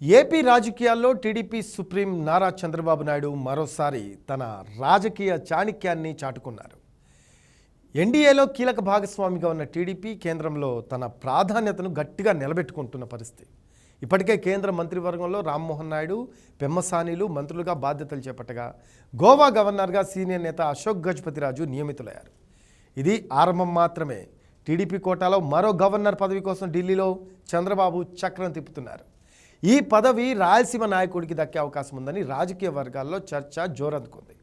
AP రాజకీయాల్లో TDP supreme Nara Chandrababu Naidu మరోసారి తన రాజకీయ చాణిక్యాన్ని చాటుకున్నారు. ఎన్డీఏలో కీలక భాగస్వామిగా ఉన్న టీడీపీ కేంద్రంలో తన ప్రాధాన్యతను గట్టిగా నిలబెట్టుకుంటున్న పరిస్థితి. ఇప్పటికే కేంద్ర మంత్రివర్గంలో రామ్మోహన్ నాయుడు పెమ్మసానీలు మంత్రులుగా బాధ్యతలు చేపట్టగా గోవా గవర్నర్గా సీనియర్ నేత అశోక్ గజపతిరాజు నియమితులయ్యారు. ఇది ఆరంభం మాత్రమే. టీడీపీ కోటాలో మరో గవర్నర్ పదవి కోసం ఢిల్లీలో చంద్రబాబు చక్రం తిప్పుతున్నారు. ఈ పదవి రాయలసీమ నాయకుడికి దక్కే అవకాశం ఉందని రాజకీయ వర్గాల్లో చర్చ జోరందుకుంది.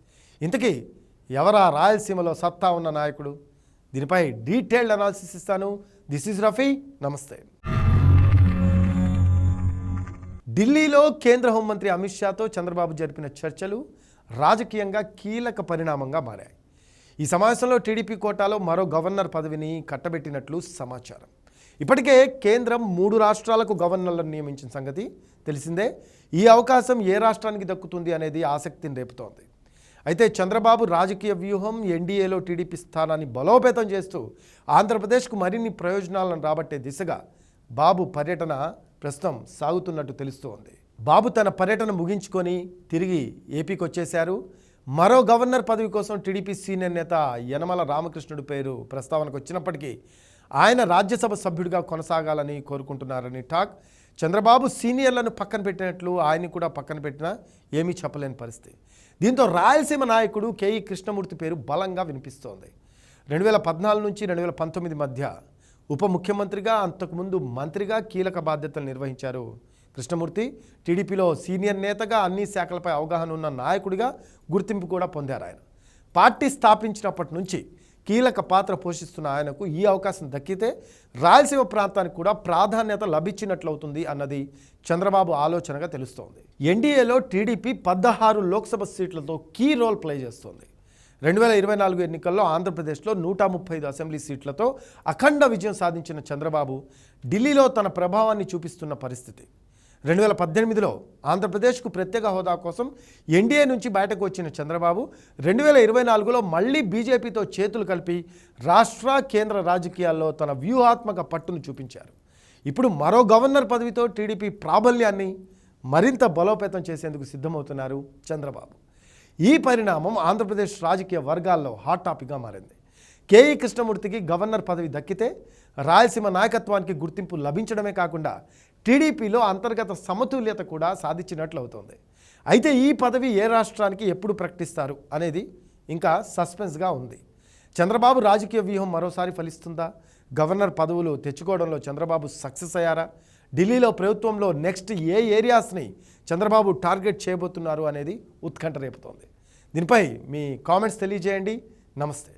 ఇంతకీ ఎవరా రాయలసీమలో సత్తా ఉన్న నాయకుడు? దీనిపై డీటెయిల్డ్ అనాలిసిస్ ఇస్తాను. This is Rafi. నమస్తే. ఢిల్లీలో కేంద్ర హోంమంత్రి అమిత్ షాతో చంద్రబాబు జరిపిన చర్చలు రాజకీయంగా కీలక పరిణామంగా మారాయి. ఈ సమావేశంలో టీడీపీ కోటాలో మరో గవర్నర్ పదవిని కట్టబెట్టినట్లు సమాచారం. ఇప్పటికే కేంద్రం మూడు రాష్ట్రాలకు గవర్నర్లను నియమించిన సంగతి తెలిసిందే. ఈ అవకాశం ఏ రాష్ట్రానికి దక్కుతుంది అనేది ఆసక్తిని రేపుతోంది. అయితే చంద్రబాబు రాజకీయ వ్యూహం ఎన్డీఏలో టీడీపీ స్థానాన్ని బలోపేతం చేస్తూ ఆంధ్రప్రదేశ్కు మరిన్ని ప్రయోజనాలను రాబట్టే దిశగా బాబు పర్యటన ప్రస్తుతం సాగుతున్నట్టు తెలుస్తోంది. బాబు తన పర్యటన ముగించుకొని తిరిగి ఏపీకి వచ్చేశారు. మరో గవర్నర్ పదవి కోసం టీడీపీ సీనియర్ నేత యనమల రామకృష్ణుడి పేరు ప్రస్తావనకు వచ్చినప్పటికీ ఆయన రాజ్యసభ సభ్యుడిగా కొనసాగాలని కోరుకుంటున్నారని టాక్. చంద్రబాబు సీనియర్లను పక్కన పెట్టినట్లు ఆయన్ని కూడా పక్కన పెట్టినా ఏమీ చెప్పలేని పరిస్థితి. దీంతో రాయలసీమ నాయకుడు కేఈ కృష్ణమూర్తి పేరు బలంగా వినిపిస్తోంది. రెండు వేల పద్నాలుగు నుంచి రెండు వేల పంతొమ్మిది మధ్య ఉప ముఖ్యమంత్రిగా అంతకుముందు మంత్రిగా కీలక బాధ్యతలు నిర్వహించారు కృష్ణమూర్తి. టీడీపీలో సీనియర్ నేతగా అన్ని శాఖలపై అవగాహన ఉన్న నాయకుడిగా గుర్తింపు కూడా పొందారు ఆయన. పార్టీ స్థాపించినప్పటి నుంచి కీలక పాత్ర పోషిస్తున్న ఆయనకు ఈ అవకాశం దక్కితే రాయలసీమ ప్రాంతానికి కూడా ప్రాధాన్యత లభించినట్లవుతుంది అన్నది చంద్రబాబు ఆలోచనగా తెలుస్తోంది. ఎన్డీఏలో టీడీపీ పదహారు లోక్సభ సీట్లతో కీ రోల్ ప్లే చేస్తోంది. రెండు వేల ఇరవై నాలుగు ఎన్నికల్లో ఆంధ్రప్రదేశ్లో నూట ముప్పై ఐదు అసెంబ్లీ సీట్లతో అఖండ విజయం సాధించిన చంద్రబాబు ఢిల్లీలో తన ప్రభావాన్ని చూపిస్తున్న పరిస్థితి. రెండు వేల పద్దెనిమిదిలో ఆంధ్రప్రదేశ్కు ప్రత్యేక హోదా కోసం ఎన్డీఏ నుంచి బయటకు వచ్చిన చంద్రబాబు రెండు వేల ఇరవై నాలుగులో మళ్ళీ బీజేపీతో చేతులు కలిపి రాష్ట్ర కేంద్ర రాజకీయాల్లో తన వ్యూహాత్మక పట్టును చూపించారు. ఇప్పుడు మరో గవర్నర్ పదవితో టీడీపీ ప్రాబల్యాన్ని మరింత బలోపేతం చేసేందుకు సిద్ధమవుతున్నారు చంద్రబాబు. ఈ పరిణామం ఆంధ్రప్రదేశ్ రాజకీయ వర్గాల్లో హాట్ టాపిక్గా మారింది. కేఈ కృష్ణమూర్తికి గవర్నర్ పదవి దక్కితే రాయలసీమ నాయకత్వానికి గుర్తింపు లభించడమే కాకుండా టీడీపీలో అంతర్గత సమతుల్యత కూడా సాధించినట్లు అవుతోంది. అయితే ఈ పదవి ఏ రాష్ట్రానికి ఎప్పుడు ప్రకటిస్తారు అనేది ఇంకా సస్పెన్స్గా ఉంది. చంద్రబాబు రాజకీయ వ్యూహం మరోసారి ఫలిస్తుందా? గవర్నర్ పదవులు తెచ్చుకోవడంలో చంద్రబాబు సక్సెస్ అయ్యారా? ఢిల్లీలో ప్రభుత్వంలో నెక్స్ట్ ఏ ఏరియాస్ని చంద్రబాబు టార్గెట్ చేయబోతున్నారు అనేది ఉత్కంఠ రేపుతోంది. దీనిపై మీ కామెంట్స్ తెలియజేయండి. నమస్తే.